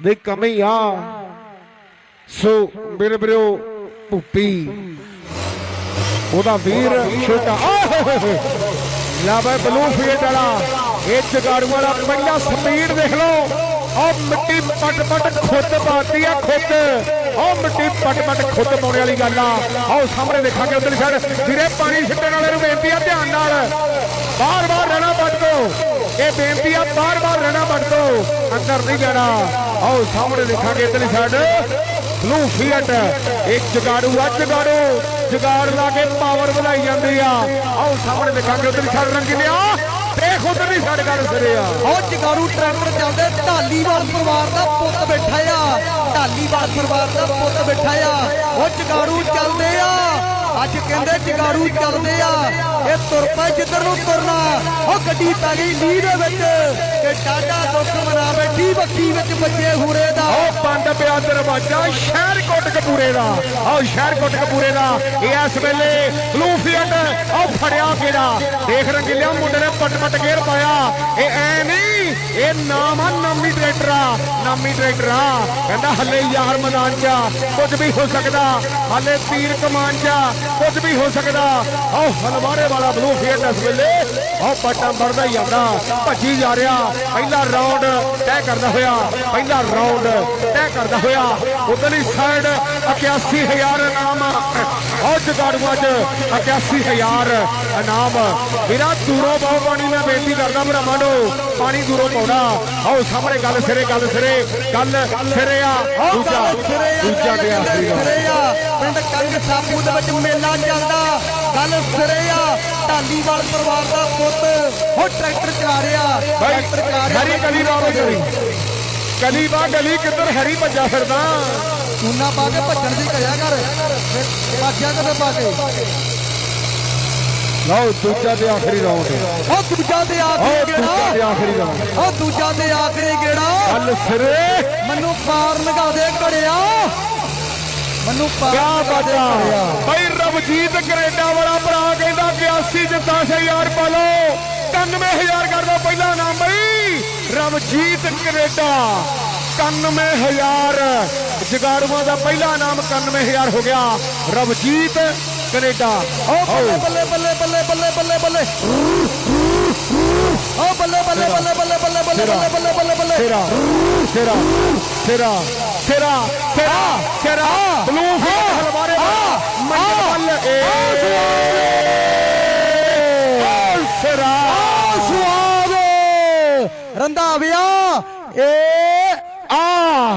ਦੀ ਕਮੀ ਆ। ਸੋ ਮੇਰੇ ਵੀਰੋ, ਭੁੱਪੀ, ਉਹਦਾ ਵੀਰ ਛੋਟਾ। ਲਾ ਬਈ ਬਲੂ ਫੀਲਡ ਵਾਲਾ। ਇਹ ਜਗਾੜੂ ਵਾਲਾ ਪਹਿਲਾ ਸਪੀਡ ਦੇਖ ਲਓ। ਉਹ ਮਿੱਟੀ ਪਟ ਪਟ ਖੁੱਦ ਪਾਤੀ ਆ, ਖੁੱਦ। ਉਹ ਮਿੱਟੀ ਪਟ ਪਟ ਖੁੱਦ ਪਾਉਣ ਵਾਲੀ ਗੱਲ ਆ। ਆਓ ਸਾਹਮਣੇ ਦੇਖਾਂਗੇ ਉਧਰ ਸਾਈਡ ਵੀਰੇ, ਪਾਣੀ ਛੱਡਣ ਵਾਲੇ ਨੂੰ ਬੇਨਤੀ ਆ, ਧਿਆਨ ਨਾਲ। ਬਾਰ ਬਾਰ ਇਹ ਬੇਨਤੀ ਆ, ਬਾਰ ਬਾਰ ਰਹਿਣਾ ਵੱਢ ਦੋ। ਅੰਦਰ ਨਹੀਂ ਜਾਣਾ। ਆਓ, ਸਾਹਮਣੇ ਦੇਖਾਂਗੇ ਇਧਰ ਸਾਈਡ ਬਲੂ ਫੀਲਡ ਇੱਕ ਜਗਾੜੂ ਆ ਜਗਾੜੂ। ਜਗਾੜ ਲਾ ਕੇ ਪਾਵਰ ਵਧਾਈ ਜਾਂਦੀ ਆ। ਆਓ, ਸਾਹਮਣੇ ਦੇਖਾਂਗੇ ਉਧਰ ਛੱਡ ਰੰਗਿਲਿਆ ਦੇਖ ਉਧਰ ਦੀ ਸਾਡੇ ਗੱਲ ਸਿਰੇ ਆ। ਉਹ ਜਗਾਰੂ ਟਰੈਕਟਰ ਚੱਲਦੇ ਢਾਲੀਵਾਲ ਪਰਿਵਾਰ ਦਾ ਪੁੱਤ ਬੈਠਾ ਆ। ਢਾਲੀਵਾਲ ਪਰਿਵਾਰ ਦਾ ਪੁੱਤ ਬੈਠਾ ਆ। ਉਹ ਜਗਾਰੂ ਚੱਲਦੇ ਆ। ਅੱਜ ਕਹਿੰਦੇ ਜਗਾਰੂ ਚੱਲਦੇ ਆ। ਇਹ ਤੁਰ ਪਏ ਜਿੱਧਰ ਨੂੰ ਤੁਰਨਾ। ਉਹ ਗੱਡੀ ਪੈ ਗਈ ਲੀਹ ਦੇ ਵਿੱਚ। ਕਿ ਡਾਡਾ ਦੁੱਖ ਮਨਾ ਬੈਠੀ ਬੱਕੀ ਵਿੱਚ ਬੱਚੇ ਹੂਰੇ ਦਾ। ਉਹ ਪੰਡ ਪਿਆ ਦਰਵਾਜ਼ਾ ਸ਼ਹਿਰ ਕੋਟ ਕਪੂਰੇ ਦਾ। ਆਓ ਸ਼ਹਿਰ ਕੋਟ ਕਪੂਰੇ ਦਾ ਇਸ ਵੇਲੇ ਬਲੂ ਫੀਲਡ ਉਹ ਫੜਿਆ ਕਿਹੜਾ? ਦੇਖ ਰੰਗਿਲਿਆ ਮੁੰਡੇ ਨੇ ਪਟ ਪਟ ਗੇਰ ਪਾਇਆ। ਇਹ ਐ ਨਹੀਂ ਇਹ ਨਾਮ ਆ ਨਾਮੀ ਡਾਇਰੈਕਟਰ ਆ। ਨਾਮੀ ਡਾਇਰੈਕਟਰ ਆ। ਕਹਿੰਦਾ ਹੱਲੇ ਯਾਰ ਮੈਦਾਨ 'ਚ ਆ, ਕੁਝ ਵੀ ਹੋ ਸਕਦਾ। ਹੱਲੇ ਤੀਰ ਕਮਾਨ 'ਚ ਕੁਝ ਵੀ ਹੋ ਸਕਦਾ। ਆਓ, ਹਲਵਾਰੇ ਵਾਲਾ ਬਲੂ ਫੀਲਡ ਇਸ ਵੇਲੇ। ਉਹ ਪਟਾਂ ਵੜਦਾ ਹੀ ਜਾਂਦਾ ਭੱਜੀ ਜਾ ਰਿਹਾ। ਪਹਿਲਾ ਰਾਉਂਡ ਤੈਅ ਕਰਦਾ ਹੋਇਆ। ਪਹਿਲਾ ਰਾਉਂਡ ਤੈਅ ਕਰਦਾ ਹੋਇਆ। ਉਧਰਲੀ ਸਾਈਡ 81000 ਇਨਾਮ। ਉਹ ਜਗਾੜੂਆਂ 'ਚ 81000 ਇਨਾਮ। ਵੀਰਾ ਦੂਰੋਂ ਬਹੁ ਪਾਣੀ ਮੈਂ ਬੇਨਤੀ ਕਰਦਾ ਭਰਾਵਾਂ ਨੂੰ। ਪਾਣੀ ਦੂਰੋਂ ਪਾਉਣਾ। ਆਓ, ਸਾਹਮਣੇ ਗੱਲ ਸਿਰੇ ਗੱਲ ਸਿਰੇ। ਗੱਲ ਸਿਰੇ ਆ। ਦੂਜਾ। ਦੂਜਾ ਤੇ ਆਖਰੀ ਆ ਪਿੰਡ ਕੰਗ ਸਾਪੂ ਦੇ ਵਿੱਚ ਮੇਲਾ ਚੱਲਦਾ। ਗੱਲ ਸਿਰੇ ਆ ਢਾਲੀਵਾਲ ਪਰਿਵਾਰ ਦਾ ਪੁੱਤ। ਉਹ ਟਰੈਕਟਰ ਚਲਾ ਰਿਹਾ ਟਰੈਕਟਰ ਚਲਾ ਰਿਹਾ। ਹਰੀ ਗਲੀ ਰਾਮ ਗਲੀ ਗਲੀ ਬਾ ਗਲੀ ਕਿੱਧਰ ਹਰੀ ਭੱਜਾ ਫਿਰਦਾ? ਚੂਨਾ ਪਾ ਕੇ ਭੱਜਣ ਦੀ ਕਰਿਆ ਕਰ। ਭਾਜਿਆ ਕਦੇ ਪਾ ਕੇ? ਲਓ ਦੂਜਾ ਤੇ ਆਖਰੀ ਰਾਉਂਡ ਉਹ ਦੂਜਾ ਤੇ ਆਖਰੀ ਦੂਜਾ ਤੇ ਗੇੜਾ ਆਖਰੀ ਰਾਉਂਡ ਉਹ ਦੂਜਾ ਤੇ ਆਖਰੀ ਗੇੜਾ। ਗੱਲ ਸਿਰੇ। ਮੈਨੂੰ ਪਾਰ ਲਗਾ ਦੇ ਘੜਿਆ। ਮੈਨੂੰ ਕਿਆ ਬਾਤਾਂ ਬਈ ਰਵਜੀਤ ਕੈਨੇਡਾ ਵਾਲਾ ਭਰਾ ਕਹਿੰਦਾ 82 ਜਿੱਤਾਂ 6000 ਪਾ ਲਓ 91000 ਕਰ ਦੋ ਪਹਿਲਾ ਨਾਮ ਬਈ ਰਵਜੀਤ ਕੈਨੇਡਾ 91000 ਜਗਾੜੂਆਂ ਦਾ ਪਹਿਲਾ ਨਾਮ 91000 ਹੋ ਗਿਆ ਰਵਜੀਤ ਕੈਨੇਡਾ ਓ ਬੱਲੇ ਬੱਲੇ ਬੱਲੇ ਬੱਲੇ ਬੱਲੇ ਬੱਲੇ ਬੱਲੇ ਓ ਬੱਲੇ ਬੱਲੇ ਬੱਲੇ ਬੱਲੇ ਬੱਲੇ ਬੱਲੇ ਬੱਲੇ ਬੱਲੇ ਬੱਲੇ ਸਿਰਾ ਸਿਰਾ ਸਿਰਾ ਸਿਰਾ। ਸਿਰਾ ਬਲੂ ਫੀਲਡ ਹਲਵਾਰੇ ਮੰਡਲ ਏ। ਸਿਰਾ। ਸਵਾਦ ਰੰਧਾਵਿਆ ਏ